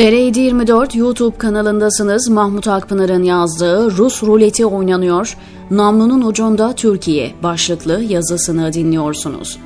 TR24 YouTube kanalındasınız. Mahmut Akpınar'ın yazdığı Rus ruleti oynanıyor. Namlunun ucunda Türkiye başlıklı yazısını dinliyorsunuz.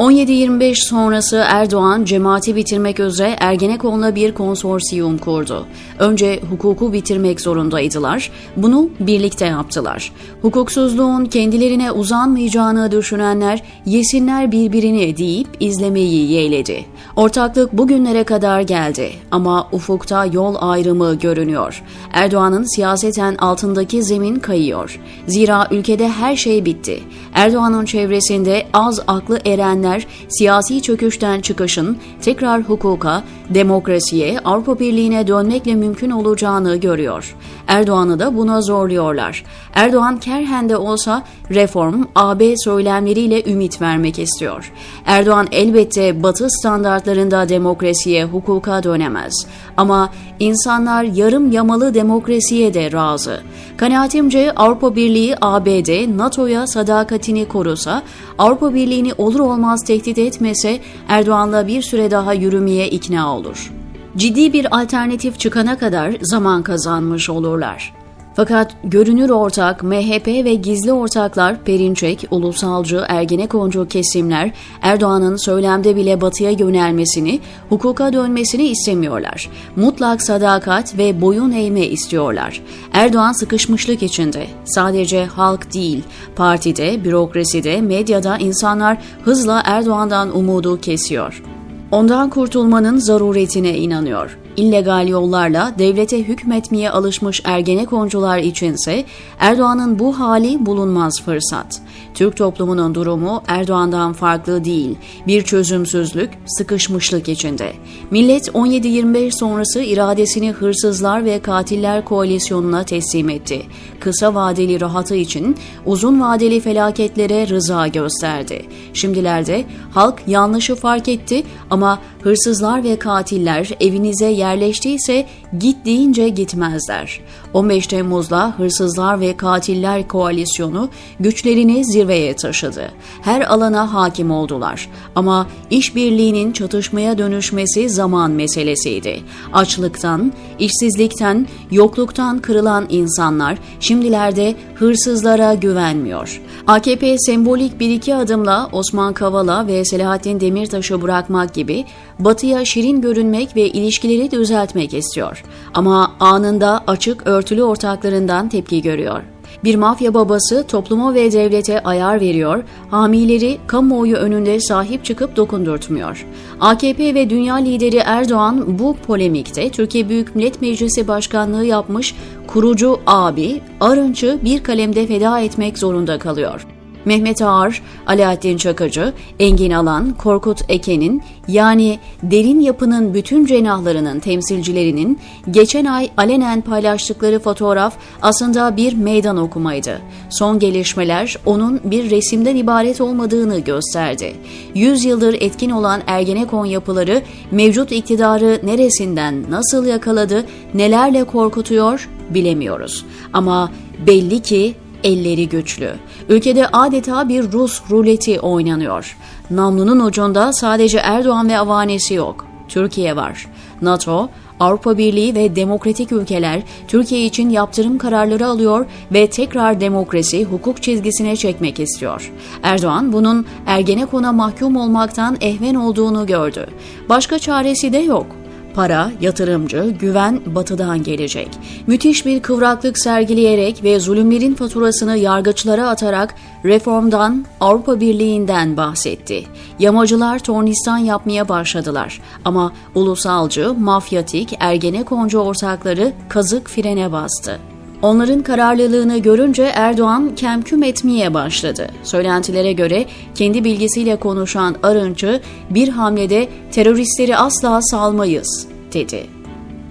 17-25 sonrası Erdoğan cemaati bitirmek üzere Ergenekon'la bir konsorsiyum kurdu. Önce hukuku bitirmek zorundaydılar. Bunu birlikte yaptılar. Hukuksuzluğun kendilerine uzanmayacağını düşünenler yesinler birbirini deyip izlemeyi yeğledi. Ortaklık bugünlere kadar geldi ama ufukta yol ayrımı görünüyor. Erdoğan'ın siyaseten altındaki zemin kayıyor. Zira ülkede her şey bitti. Erdoğan'ın çevresinde az aklı erenler siyasi çöküşten çıkışın tekrar hukuka, demokrasiye, Avrupa Birliği'ne dönmekle mümkün olacağını görüyor. Erdoğan'ı da buna zorluyorlar. Erdoğan kerhen de olsa reform, AB söylemleriyle ümit vermek istiyor. Erdoğan elbette batı standartlarında demokrasiye, hukuka dönemez. Ama insanlar yarım yamalı demokrasiye de razı. Kanaatimce Avrupa Birliği ABD, NATO'ya sadakatini korusa, Avrupa Birliği'ni olur olmaz tehdit etmese Erdoğan'la bir süre daha yürümeye ikna olur. Ciddi bir alternatif çıkana kadar zaman kazanmış olurlar. Fakat görünür ortak, MHP ve gizli ortaklar Perinçek, ulusalcı, Ergenekoncu kesimler Erdoğan'ın söylemde bile batıya yönelmesini, hukuka dönmesini istemiyorlar. Mutlak sadakat ve boyun eğme istiyorlar. Erdoğan sıkışmışlık içinde. Sadece halk değil, partide, bürokraside, medyada insanlar hızla Erdoğan'dan umudu kesiyor. Ondan kurtulmanın zaruretine inanıyor. İllegal yollarla devlete hükmetmeye alışmış Ergenekoncular içinse Erdoğan'ın bu hali bulunmaz fırsat. Türk toplumunun durumu Erdoğan'dan farklı değil. Bir çözümsüzlük, sıkışmışlık içinde. Millet 17-25 sonrası iradesini hırsızlar ve katiller koalisyonuna teslim etti. Kısa vadeli rahatı için uzun vadeli felaketlere rıza gösterdi. Şimdilerde halk yanlışı fark etti ama hırsızlar ve katiller evinize yerleştiyse git deyince gitmezler. 15 Temmuz'da Hırsızlar ve Katiller Koalisyonu güçlerini zirveye taşıdı. Her alana hakim oldular. Ama işbirliğinin çatışmaya dönüşmesi zaman meselesiydi. Açlıktan, işsizlikten, yokluktan kırılan insanlar şimdilerde hırsızlara güvenmiyor. AKP sembolik bir iki adımla Osman Kavala ve Selahattin Demirtaş'ı bırakmak gibi batıya şirin görünmek ve ilişkileri düzeltmek istiyor. Ama anında açık örtülü ortaklarından tepki görüyor. Bir mafya babası topluma ve devlete ayar veriyor, hamileri kamuoyu önünde sahip çıkıp dokundurtmuyor. AKP ve dünya lideri Erdoğan bu polemikte Türkiye Büyük Millet Meclisi Başkanlığı yapmış kurucu abi Arınç'ı bir kalemde feda etmek zorunda kalıyor. Mehmet Ağar, Alaaddin Çakıcı, Engin Alan, Korkut Eken'in yani derin yapının bütün cenahlarının temsilcilerinin geçen ay alenen paylaştıkları fotoğraf aslında bir meydan okumaydı. Son gelişmeler onun bir resimden ibaret olmadığını gösterdi. 100 yıldır etkin olan Ergenekon yapıları mevcut iktidarı neresinden nasıl yakaladı, nelerle korkutuyor bilemiyoruz. Ama belli ki elleri güçlü. Ülkede adeta bir Rus ruleti oynanıyor. Namlunun ucunda sadece Erdoğan ve avanesi yok. Türkiye var. NATO, Avrupa Birliği ve demokratik ülkeler Türkiye için yaptırım kararları alıyor ve tekrar demokrasi, hukuk çizgisine çekmek istiyor. Erdoğan bunun Ergenekon'a mahkum olmaktan ehven olduğunu gördü. Başka çaresi de yok. Para, yatırımcı, güven batıdan gelecek. Müthiş bir kıvraklık sergileyerek ve zulümlerin faturasını yargıçlara atarak reformdan, Avrupa Birliği'nden bahsetti. Yamacılar tornistan yapmaya başladılar ama ulusalcı, mafyatik, ergenekoncu ortakları kazık frene bastı. Onların kararlılığını görünce Erdoğan kemküm etmeye başladı. Söylentilere göre kendi bilgisiyle konuşan Arınç'ı bir hamlede teröristleri asla salmayız dedi.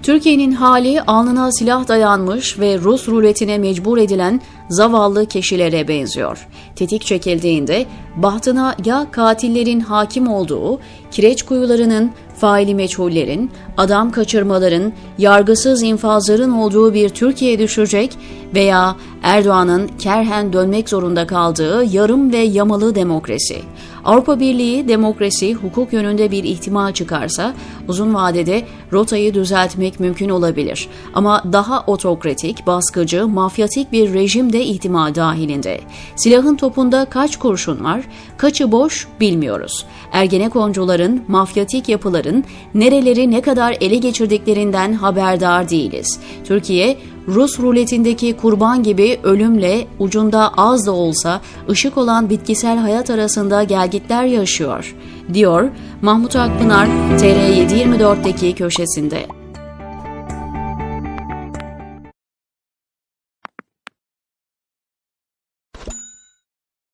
Türkiye'nin hali alnına silah dayanmış ve Rus ruletine mecbur edilen zavallı kişilere benziyor. Tetik çekildiğinde bahtına ya katillerin hakim olduğu, kireç kuyularının, faili meçhullerin, adam kaçırmaların, yargısız infazların olduğu bir Türkiye düşecek veya Erdoğan'ın kerhen dönmek zorunda kaldığı yarım ve yamalı demokrasi. Avrupa Birliği demokrasi, hukuk yönünde bir ihtimal çıkarsa uzun vadede rotayı düzeltmek mümkün olabilir. Ama daha otokratik, baskıcı, mafyatik bir rejim de ihtimal dahilinde. Silahın topunda kaç kurşun var, kaçı boş bilmiyoruz. Ergenekoncuların, mafyatik yapıların nereleri ne kadar ele geçirdiklerinden haberdar değiliz. Türkiye, Rus ruletindeki kurban gibi ölümle ucunda az da olsa ışık olan bitkisel hayat arasında gelgitler yaşıyor, diyor Mahmut Akpınar TR724'deki köşesinde.